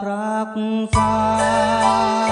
ប្រាកសា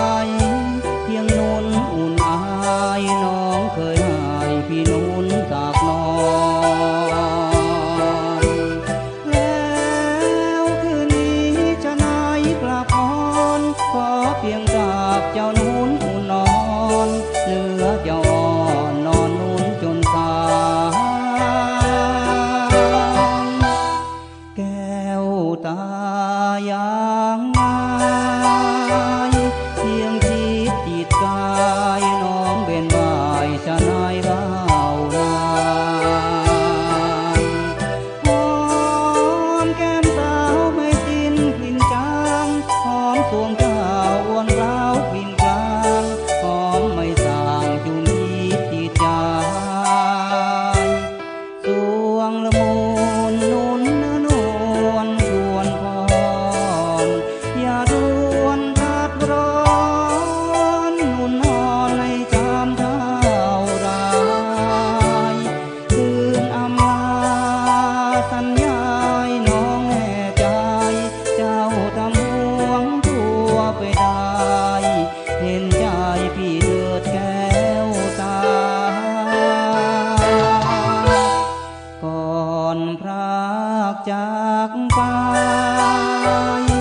อนพรากจากไป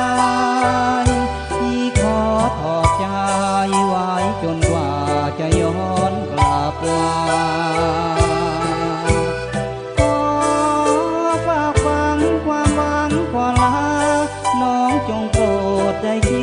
ายที่ขอทอบใจไว้จนกว่าจะย้อนกลับมาขอฝากฟังความหวังขอลาน้องจงโปรดได้คิ